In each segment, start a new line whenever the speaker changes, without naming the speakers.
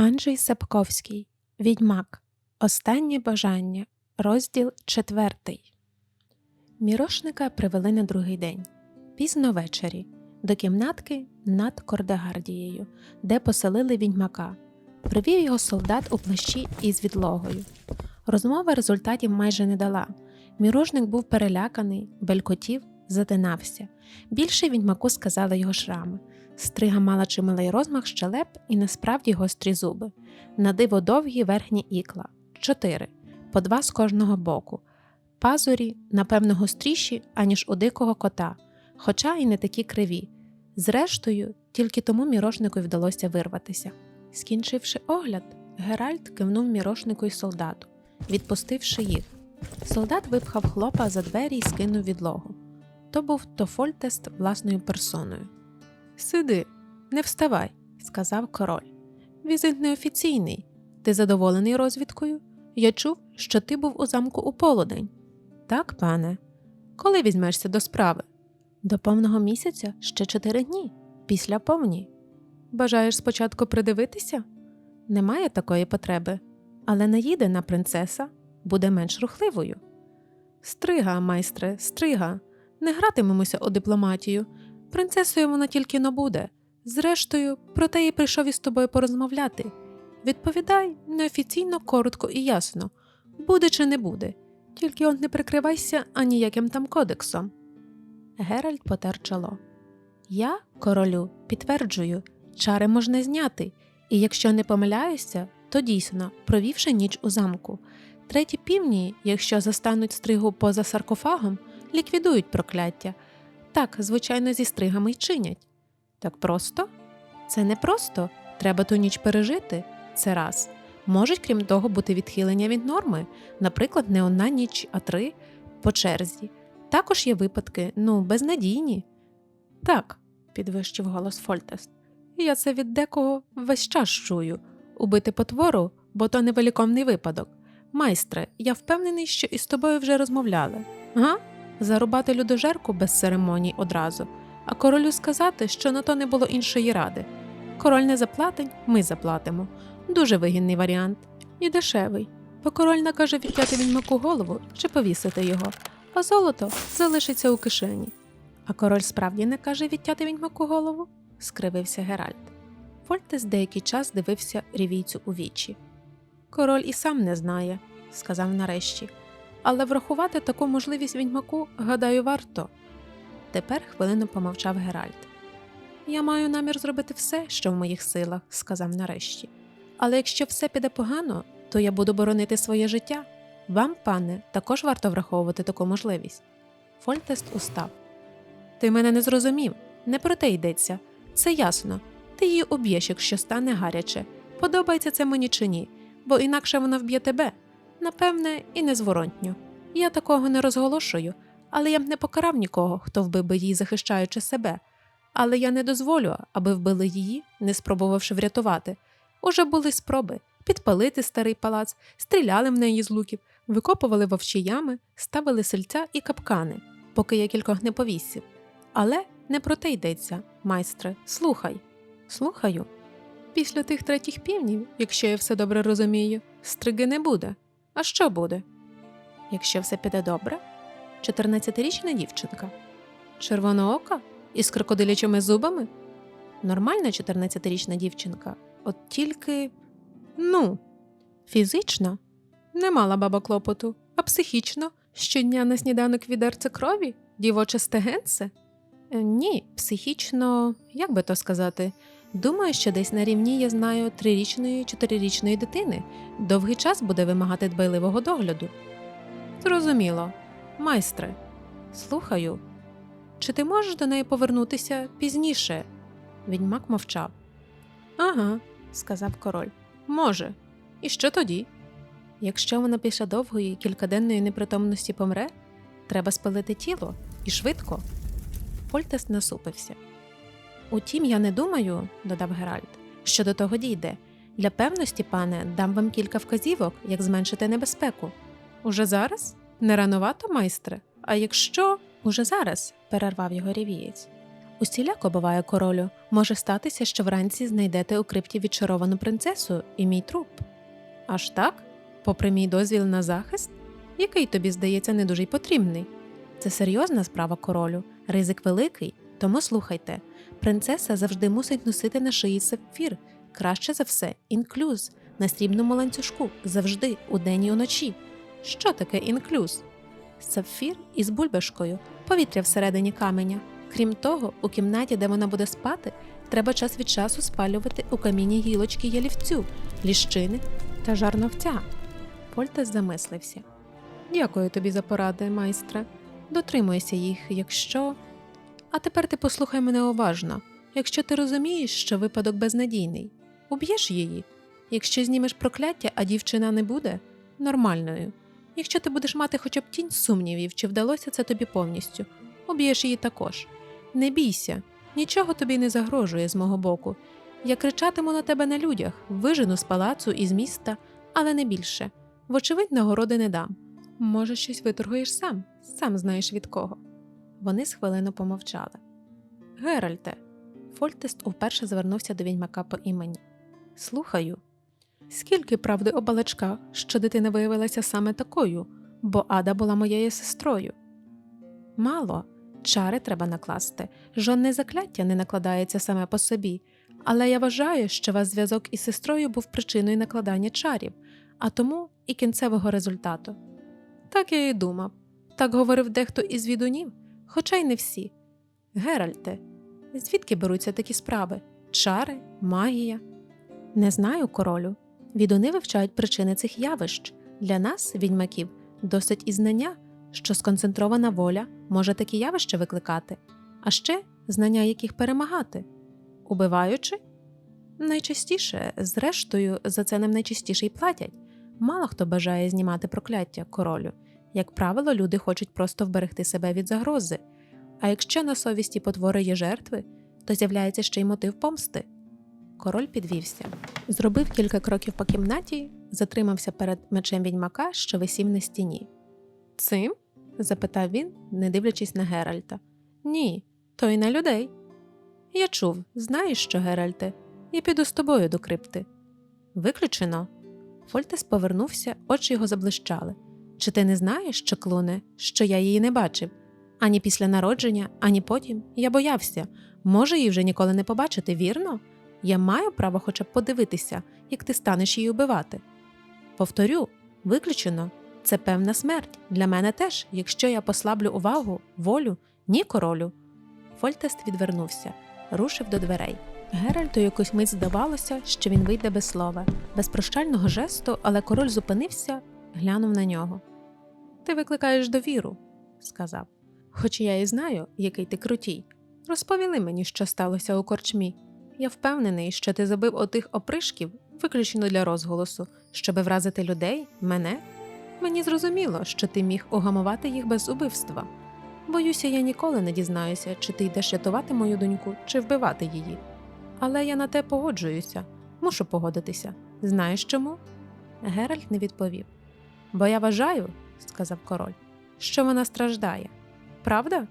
Анджей Сапковський Відьмак. Останнє бажання. Розділ четвертий. Мірошника привели на другий день. Пізно ввечері. До кімнатки над Кордегардією, де поселили відьмака. Привів його солдат у плащі із відлогою. Розмова результатів майже не дала. Мірошник був переляканий, белькотів, затинався. Більше відьмаку сказали його шрами. Стрига мала чималий розмах щелеп і насправді гострі зуби. На диво довгі верхні ікла чотири, по два з кожного боку. Пазурі, напевно, гостріші, аніж у дикого кота, хоча і не такі криві. Зрештою, тільки тому мірошнику вдалося вирватися. Скінчивши огляд, Геральт кивнув мірошнику й солдату, відпустивши їх. Солдат випхав хлопа за двері і скинув відлогу. То був Тофольтест власною персоною. Сиди, не вставай, сказав король. Візит неофіційний. Ти задоволений розвідкою? Я чув, що ти був у замку у полудень. Так, пане. Коли візьмешся до справи? До повного місяця ще чотири дні, після повні. Бажаєш спочатку придивитися? Немає такої потреби, але наїдена принцеса буде менш рухливою. Стрига, майстре, стрига, не гратимемося у дипломатію. Принцесою вона тільки но буде. Зрештою, про те й прийшов із тобою порозмовляти. Відповідай неофіційно, коротко і ясно буде чи не буде, тільки он не прикривайся аніяким там кодексом. Геральт потер чоло. Я, королю, підтверджую, чари можна зняти, і якщо не помиляюся, то дійсно, провівши ніч у замку. Треті півні, якщо застануть стригу поза саркофагом, ліквідують прокляття. Так, звичайно, зі стригами й чинять. Так просто? Це не просто. Треба ту ніч пережити. Це раз. Можуть, крім того, бути відхилення від норми, наприклад, не одна ніч, а три по черзі. Також є випадки, ну, безнадійні. Так, підвищив голос Фольтест. Я це від декого весь час чую. Убити потвору, бо то невеликомний випадок. Майстре, я впевнений, що із тобою вже розмовляли. Га? Зарубати людожерку без церемоній одразу, а королю сказати, що на то не було іншої ради. Король не заплатить, ми заплатимо. Дуже вигідний варіант і дешевий, бо король накаже відтяти відьмаку голову чи повісити його, а золото залишиться у кишені. А король справді не каже відтяти відьмаку голову? скривився Геральт. Фольтес деякий час дивився рівійцю у вічі. Король і сам не знає, сказав нарешті, але врахувати таку можливість відьмаку, гадаю, варто. Тепер хвилину помовчав Геральт. Я маю намір зробити все, що в моїх силах, сказав нарешті. Але якщо все піде погано, то я буду боронити своє життя. Вам, пане, також варто враховувати таку можливість. Фольтест устав. Ти мене не зрозумів, не про те йдеться. Це ясно. Ти її об'єш, якщо стане гаряче. Подобається це мені чи ні, бо інакше вона вб'є тебе. Напевне, і незворотньо. Я такого не розголошую, але я б не покарав нікого, хто вбив би її, захищаючи себе. Але я не дозволю, аби вбили її, не спробувавши врятувати. Уже були спроби підпалити старий палац, стріляли в неї з луків, викопували вовчі ями, ставили сельця і капкани, поки я кількох не повісив. Але не про те йдеться, майстре, слухай. Слухаю. Після тих третіх півнів, якщо я все добре розумію, стриги не буде. А що буде? Якщо все піде добре, 14-річна дівчинка. Червоноока? Із крокодилячими зубами? Нормальна 14-річна дівчинка, от тільки. Ну, фізично не мала баба клопоту, а психічно щодня на сніданок відерце крові, дівоче стегенце? Е, Ні, психічно, як би то сказати, думаю, що десь на рівні я знаю трирічної, чотирирічної дитини. Довгий час буде вимагати дбайливого догляду. Зрозуміло, майстре, слухаю. Чи ти можеш до неї повернутися пізніше? Відьмак мовчав. Ага, сказав король. Може. І що тоді? Якщо вона після довгої кількаденної непритомності помре, треба спалити тіло і швидко. Фольтес насупився. Утім, я не думаю, додав Геральт, що до того дійде. Для певності, пане, дам вам кілька вказівок, як зменшити небезпеку. Уже зараз? Не рановато, майстре? А якщо. Уже зараз, перервав його рівієць. Усіляко буває королю. Може статися, що вранці знайдете у крипті відчаровану принцесу і мій труп. Аж так? Попри мій дозвіл на захист, який тобі здається не дуже й потрібний. Це серйозна справа королю, ризик великий, тому слухайте. Принцеса завжди мусить носити на шиї сапфір, краще за все, інклюз, на срібному ланцюжку, завжди, удень і уночі. Що таке інклюз? Сапфір із бульбашкою, повітря всередині каменя. Крім того, у кімнаті, де вона буде спати, треба час від часу спалювати у камінні гілочки ялівцю, ліщини та жарновця. Фольтес замислився. Дякую тобі за поради, майстре. Дотримуйся їх, якщо. А тепер ти послухай мене уважно. Якщо ти розумієш, що випадок безнадійний, уб'єш її. Якщо знімеш прокляття, а дівчина не буде нормальною. Якщо ти будеш мати хоча б тінь сумнівів, чи вдалося це тобі повністю, уб'єш її також. Не бійся, нічого тобі не загрожує з мого боку. Я кричатиму на тебе на людях, вижену з палацу і з міста, але не більше. Вочевидь, нагороди не дам. Може, щось виторгуєш сам, сам знаєш від кого. Вони з хвилину помовчали. Геральте, Фольтест уперше звернувся до відьмака по імені. Слухаю. Скільки правди о балачках, що дитина виявилася саме такою, бо Ада була моєю сестрою? Мало. Чари треба накласти. Жодне закляття не накладається саме по собі, але я вважаю, що ваш зв'язок із сестрою був причиною накладання чарів, а тому і кінцевого результату. Так я і думав. Так говорив дехто із відунів, хоча й не всі. Геральте, звідки беруться такі справи? Чари, магія? Не знаю, королю. Відуни вивчають причини цих явищ. Для нас, відьмаків, досить і знання, що сконцентрована воля може такі явища викликати, а ще знання, яких перемагати. Убиваючи? Найчастіше, зрештою, за це нам найчастіше й платять. Мало хто бажає знімати прокляття королю. Як правило, люди хочуть просто вберегти себе від загрози. А якщо на совісті потвори є жертви, то з'являється ще й мотив помсти. Король підвівся, зробив кілька кроків по кімнаті, затримався перед мечем відьмака, що висів на стіні. Цим? запитав він, не дивлячись на Геральта. Ні, то й на людей. Я чув, знаєш що, Геральте, я піду з тобою до крипти. Виключено. Фольтес повернувся, очі його заблищали. Чи ти не знаєш, Чаклуне, що я її не бачив? Ані після народження, ані потім я боявся. Може, її вже ніколи не побачити, вірно? Я маю право хоча б подивитися, як ти станеш її убивати. Повторю, виключено, це певна смерть. Для мене теж, якщо я послаблю увагу, волю, ні королю. Фольтест відвернувся, рушив до дверей. Геральту якусь мить здавалося, що він вийде без слова, без прощального жесту, але король зупинився, глянув на нього. Ти викликаєш довіру, сказав. Хоч я і знаю, який ти крутій. Розповіли мені, що сталося у корчмі. Я впевнений, що ти забив отих опришків виключно для розголосу, щоби вразити людей, мене. Мені зрозуміло, що ти міг угамувати їх без убивства. Боюся, я ніколи не дізнаюся, чи ти йдеш рятувати мою доньку, чи вбивати її. Але я на те погоджуюся, мушу погодитися. Знаєш чому? Геральт не відповів. Бо я вважаю, сказав король, що вона страждає. Правда?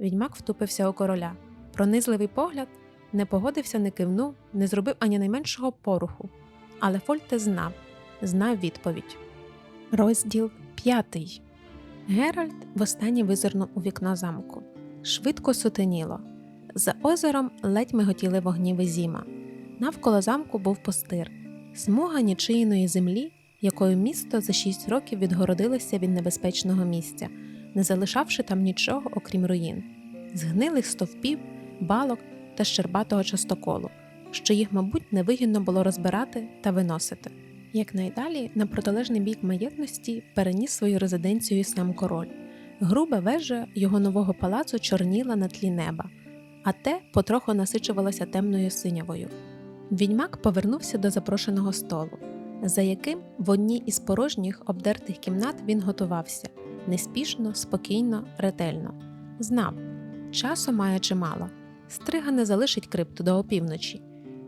Відьмак втупився у короля. Пронизливий погляд не погодився, не кивнув, не зробив ані найменшого поруху. Але Фольте знав, знав відповідь. Розділ п'ятий. Геральт востаннє визирнув у вікно замку. Швидко сутеніло. За озером ледь миготіли вогні везіма. Навколо замку був пустир, смуга нічийної землі, якою місто за шість років відгородилося від небезпечного місця, не залишавши там нічого, окрім руїн, згнилих стовпів, балок та щербатого частоколу, що їх, мабуть, невигідно було розбирати та виносити. Якнайдалі на протилежний бік маєтності переніс свою резиденцію сам король. Груба вежа його нового палацу чорніла на тлі неба, а те потроху насичувалося темною синявою. Відьмак повернувся до запрошеного столу, за яким в одній із порожніх обдертих кімнат він готувався неспішно, спокійно, ретельно. Знав, часу має чимало. Стрига не залишить крипту до опівночі.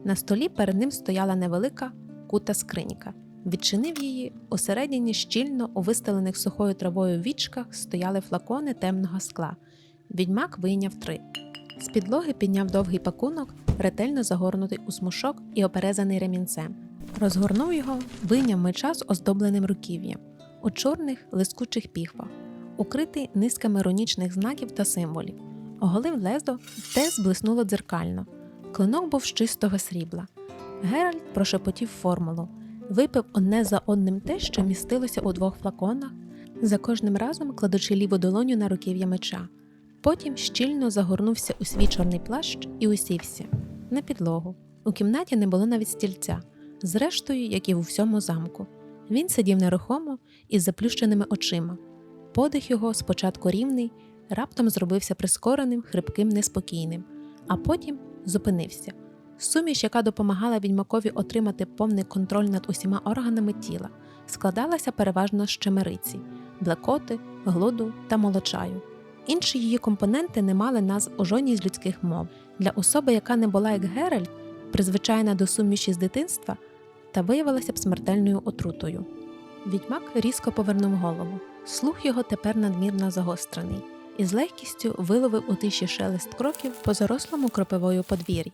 На столі перед ним стояла невелика кута скринька. Відчинив її, усередині щільно у вистелених сухою травою вічках стояли флакони темного скла. Відьмак вийняв три. З підлоги підняв довгий пакунок, ретельно загорнутий у смушок і оперезаний ремінцем. Розгорнув його, вийняв меча з оздобленим руків'ям у чорних лискучих піхвах, укритий низками рунічних знаків та символів. Оголив лезо, те зблиснуло дзеркально. Клинок був з чистого срібла. Геральт прошепотів формулу, випив одне за одним те, що містилося у двох флаконах, за кожним разом кладучи ліву долоню на руків'я меча. Потім щільно загорнувся у свій чорний плащ і усівся на підлогу. У кімнаті не було навіть стільця, зрештою, як і у всьому замку. Він сидів нерухомо із заплющеними очима. Подих його, спочатку рівний, раптом зробився прискореним, хрипким, неспокійним, а потім зупинився. Суміш, яка допомагала відьмакові отримати повний контроль над усіма органами тіла, складалася переважно з чемериці, блекоти, глуду та молочаю. Інші її компоненти не мали назв у жодній з людських мов. Для особи, яка не була як Геральт, призвичайна до суміші з дитинства, та виявилася б смертельною отрутою. Відьмак різко повернув голову. Слух його тепер надмірно загострений, і з легкістю виловив у тиші шелест кроків по зарослому кропивою подвір'ї.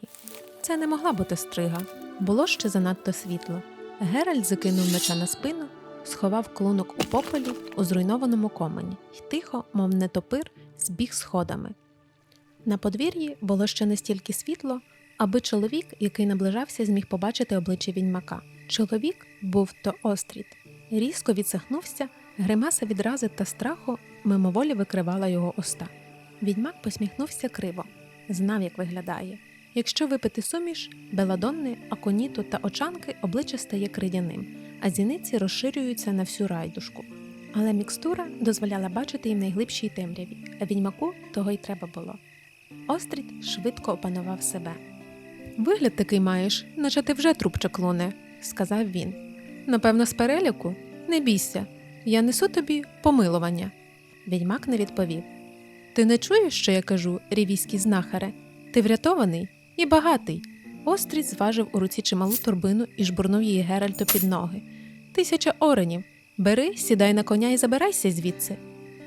Це не могла бути стрига, було ще занадто світло. Геральт закинув меча на спину, сховав клунок у пополі у зруйнованому комені й тихо, мов нетопир, збіг сходами. На подвір'ї було ще не стільки світло, аби чоловік, який наближався, зміг побачити обличчя відьмака. Чоловік був то остріт. Різко відсахнувся, гримаса відрази та страху мимоволі викривала його уста. Відьмак посміхнувся криво, знав, як виглядає. Якщо випити суміш, беладонни, аконіту та очанки обличчя стає кридяним, а зіниці розширюються на всю райдушку. Але мікстура дозволяла бачити і в найглибшій темряві, а відьмаку того й треба було. Острід швидко опанував себе. Вигляд такий маєш, наче ти вже труп чаклуне, сказав він. Напевно, з переляку? Не бійся, я несу тобі помилування. Відьмак не відповів. Ти не чуєш, що я кажу, рівійські знахаре? Ти врятований і багатий. Острід зважив у руці чималу торбину і жбурнув її Геральту під ноги. Тисяча оренів. Бери, сідай на коня і забирайся звідси.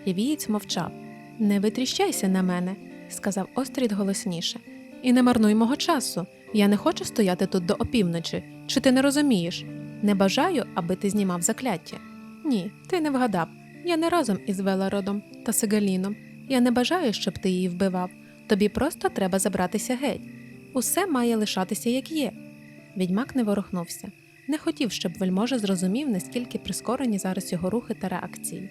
Рівієць мовчав. Не витріщайся на мене, сказав Острід голосніше. І не марнуй мого часу. Я не хочу стояти тут до опівночі. Чи ти не розумієш? Не бажаю, аби ти знімав закляття. Ні, ти не вгадав. Я не разом із Велородом та Сегаліном. Я не бажаю, щоб ти її вбивав. Тобі просто треба забратися геть. Усе має лишатися як є. Відьмак не ворухнувся, не хотів, щоб вельможа зрозумів, наскільки прискорені зараз його рухи та реакції.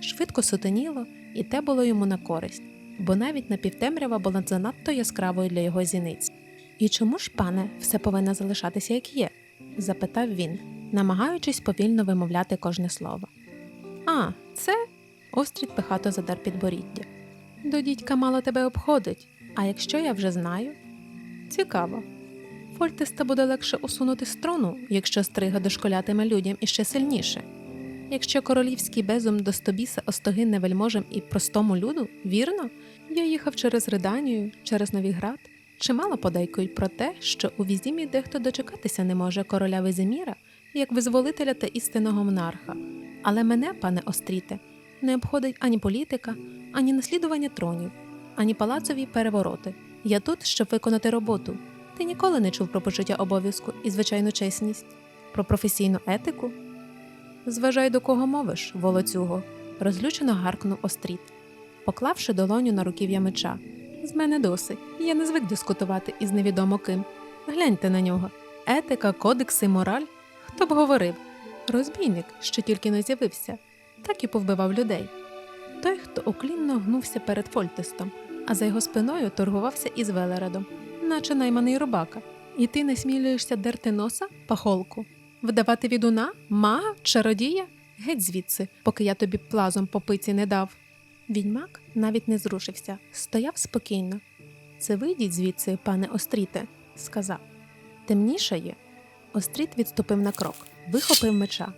Швидко сутеніло, і те було йому на користь, бо навіть напівтемрява була занадто яскравою для його зіниць. І чому ж, пане, все повинно залишатися як є? Запитав він, намагаючись повільно вимовляти кожне слово. А, це острід пихато задар підборіддя. До дідька мало тебе обходить, а якщо я вже знаю? Цікаво. Фольтеста буде легше усунути з трону, якщо стрига дошколятиме людям іще сильніше. Якщо королівський безум до стобіса остогинне вельможам і простому люду, вірно, я їхав через Реданію, через Новіград. Чимало подейкують про те, що у візімі дехто дочекатися не може короля Веземіра як визволителя та істинного монарха. Але мене, пане Остріте, не обходить ані політика, ані наслідування тронів, ані палацові перевороти. Я тут, щоб виконати роботу. Ти ніколи не чув про почуття обов'язку і звичайну чесність, про професійну етику? Зважай, до кого мовиш, волоцюго, розлючено гаркнув Остріт, поклавши долоню на руків'я меча. З мене досить, я не звик дискутувати із невідомо ким. Гляньте на нього. Етика, кодекси, мораль. Хто б говорив? Розбійник, що тільки не з'явився, так і повбивав людей. Той, хто уклінно гнувся перед Фольтестом, а за його спиною торгувався із Велередом, наче найманий рубака. І ти не смілюєшся дерти носа, пахолку, вдавати відуна, мага, чародія? Геть звідси, поки я тобі плазом по пиці не дав. Відьмак навіть не зрушився, стояв спокійно. Це вийдіть звідси, пане Остріте, сказав. Темнішає. Остріт відступив на крок, вихопив меча.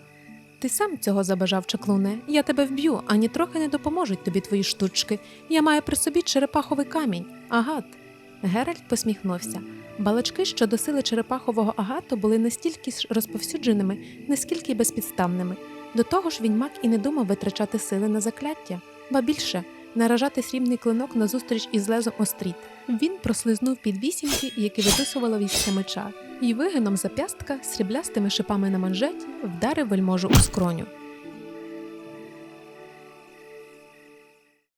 Ти сам цього забажав, чаклуне. Я тебе вб'ю, ані трохи не допоможуть тобі твої штучки. Я маю при собі черепаховий камінь. Агат. Геральт посміхнувся. Балачки щодо сили черепахового агату були настільки ж розповсюдженими, наскільки й безпідставними. До того ж, відьмак і не думав витрачати сили на закляття, ба більше наражати срібний клинок назустріч із лезом остріт. Він прослизнув під вісімки, які виписувала військо меча, і вигином зап'ястка сріблястими шипами на манжеті вдарив вельможу у скроню.